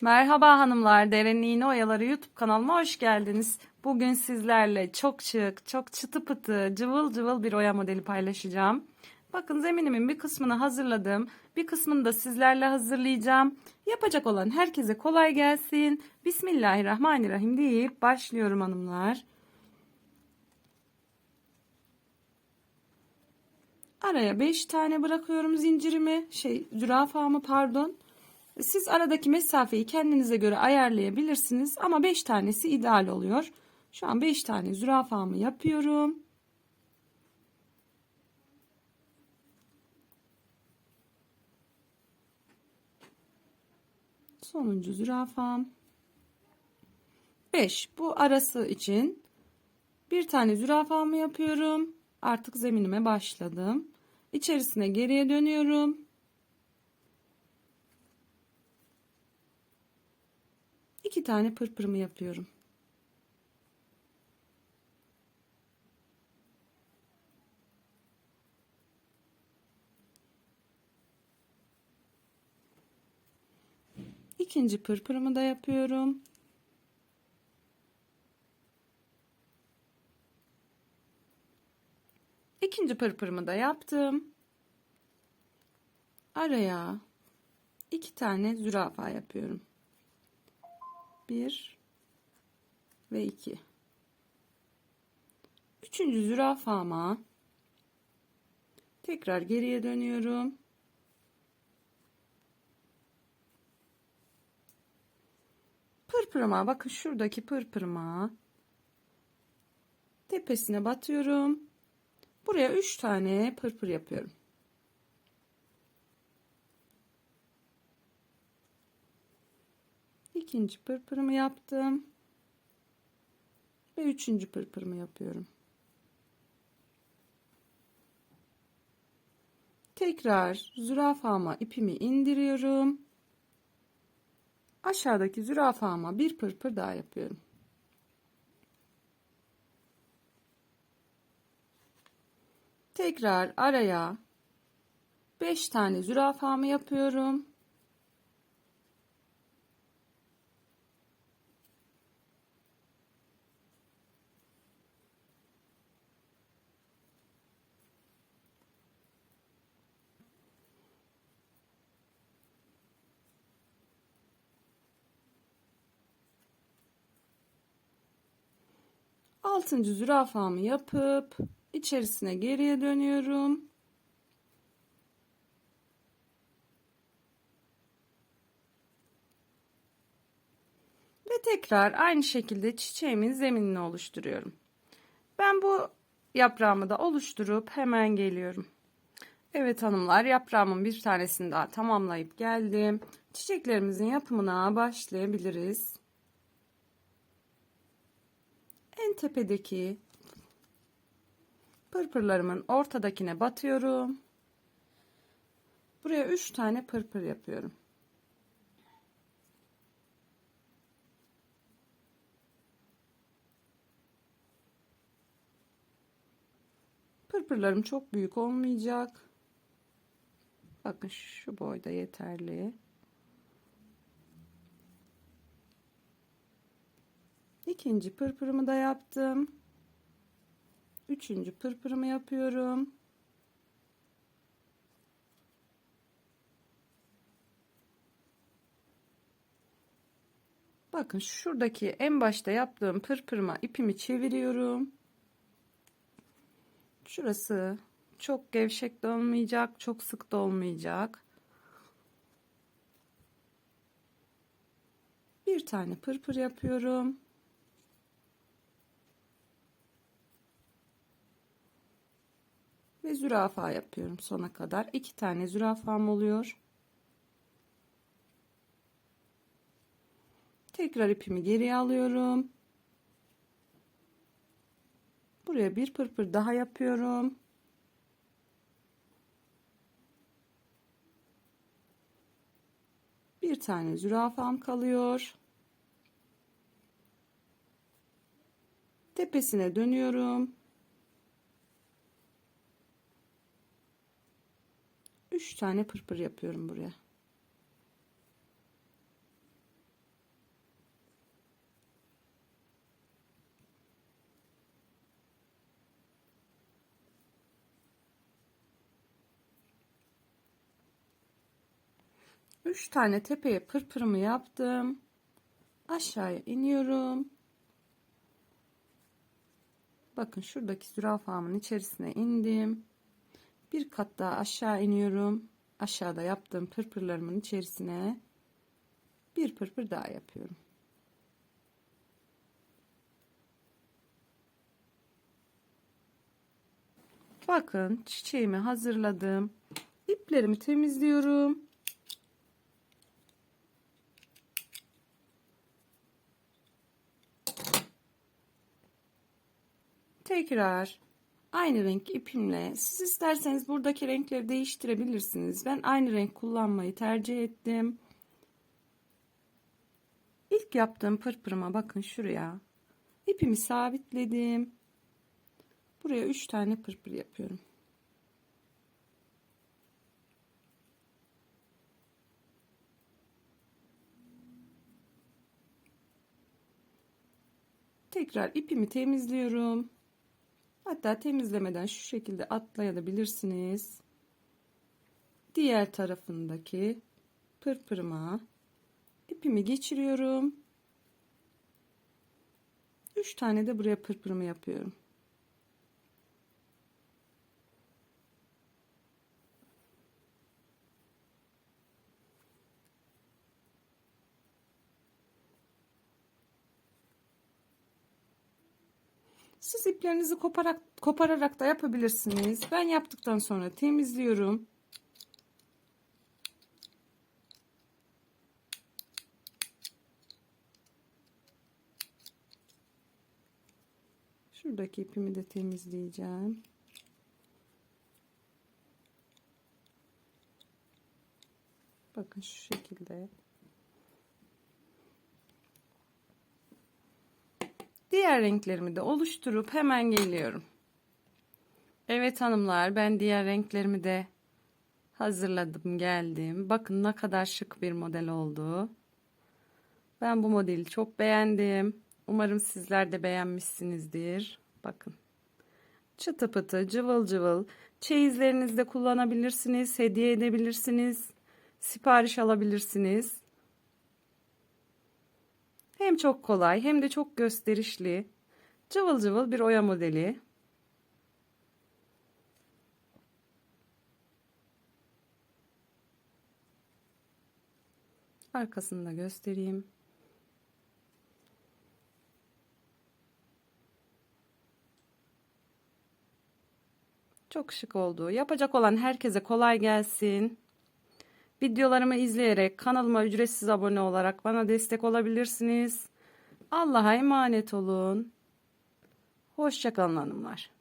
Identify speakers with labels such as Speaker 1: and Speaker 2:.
Speaker 1: Merhaba hanımlar, Derenin İğne Oyaları YouTube kanalıma hoş geldiniz. Bugün sizlerle çok şık, çok çıtı pıtı, cıvıl cıvıl bir oya modeli paylaşacağım. Bakın zeminimin bir kısmını hazırladım. Bir kısmını da sizlerle hazırlayacağım. Yapacak olan herkese kolay gelsin. Bismillahirrahmanirrahim deyip başlıyorum hanımlar. Araya 5 tane bırakıyorum zincirimi, şey zürafamı pardon. Siz aradaki mesafeyi kendinize göre ayarlayabilirsiniz ama 5 tanesi ideal oluyor. Şu an 5 tane zürafamı yapıyorum. Sonuncu zürafam. 5. Bu arası için bir tane zürafamı yapıyorum. Artık zeminime başladım. İçerisine geriye dönüyorum. İki tane pırpırımı yapıyorum. İkinci pırpırımı da yapıyorum. İkinci pırpırımı da yaptım. Araya iki tane zürafa yapıyorum. Bir ve iki. Üçüncü zürafama tekrar geriye dönüyorum. Pırpırıma bakın şuradaki pırpırıma tepesine batıyorum. Buraya üç tane pırpır yapıyorum. İkinci pırpırımı yaptım. Ve üçüncü pırpırımı yapıyorum. Tekrar zürafama ipimi indiriyorum. Aşağıdaki zürafama bir pırpır daha yapıyorum. Tekrar araya 5 tane zürafamı yapıyorum. Altıncı zürafamı yapıp içerisine geriye dönüyorum. Ve tekrar aynı şekilde çiçeğimin zeminini oluşturuyorum. Ben bu yaprağımı da oluşturup hemen geliyorum. Evet hanımlar yaprağımın bir tanesini daha tamamlayıp geldim. Çiçeklerimizin yapımına başlayabiliriz. En tepedeki pırpırlarımın ortadakine batıyorum. Buraya 3 tane pırpır yapıyorum. Pırpırlarım çok büyük olmayacak. Bakın şu boyda yeterli. İkinci pırpırımı da yaptım. Üçüncü pırpırımı yapıyorum. Bakın şuradaki en başta yaptığım pırpırıma ipimi çeviriyorum. Şurası çok gevşek de olmayacak, çok sık da olmayacak. Bir tane pırpır yapıyorum. Zürafa yapıyorum sona kadar. iki tane zürafam oluyor. Tekrar ipimi geriye alıyorum. Buraya bir pırpır daha yapıyorum. Bir tane zürafam kalıyor. Tepesine dönüyorum. 3 tane pırpır yapıyorum buraya. Üç tane tepeye pırpırımı yaptım. Aşağıya iniyorum. Bakın şuradaki zürafamın içerisine indim. Bir kat daha aşağı iniyorum. Aşağıda yaptığım pırpırlarımın içerisine bir pırpır daha yapıyorum. Bakın çiçeğimi hazırladım. İplerimi temizliyorum. Tekrar aynı renk ipimle siz isterseniz buradaki renkleri değiştirebilirsiniz. Ben aynı renk kullanmayı tercih ettim. İlk yaptığım pırpırıma bakın şuraya. İpimi sabitledim. Buraya 3 tane pırpır yapıyorum. Tekrar ipimi temizliyorum. Hatta temizlemeden şu şekilde atlayabilirsiniz. Diğer tarafındaki pırpırıma ipimi geçiriyorum. 3 tane de buraya pırpırımı yapıyorum. Siz iplerinizi koparak, kopararak da yapabilirsiniz. Ben yaptıktan sonra temizliyorum. Şuradaki ipimi de temizleyeceğim. Bakın şu şekilde. Diğer renklerimi de oluşturup hemen geliyorum. Evet hanımlar ben diğer renklerimi de hazırladım geldim. Bakın ne kadar şık bir model oldu. Ben bu modeli çok beğendim. Umarım sizler de beğenmişsinizdir. Bakın. Çıtı pıtı, cıvıl cıvıl. Çeyizlerinizde kullanabilirsiniz, hediye edebilirsiniz, sipariş alabilirsiniz. Hem çok kolay hem de çok gösterişli. Cıvıl cıvıl bir oya modeli. Arkasını da göstereyim. Çok şık oldu. Yapacak olan herkese kolay gelsin. Videolarımı izleyerek kanalıma ücretsiz abone olarak bana destek olabilirsiniz. Allah'a emanet olun. Hoşçakalın hanımlar.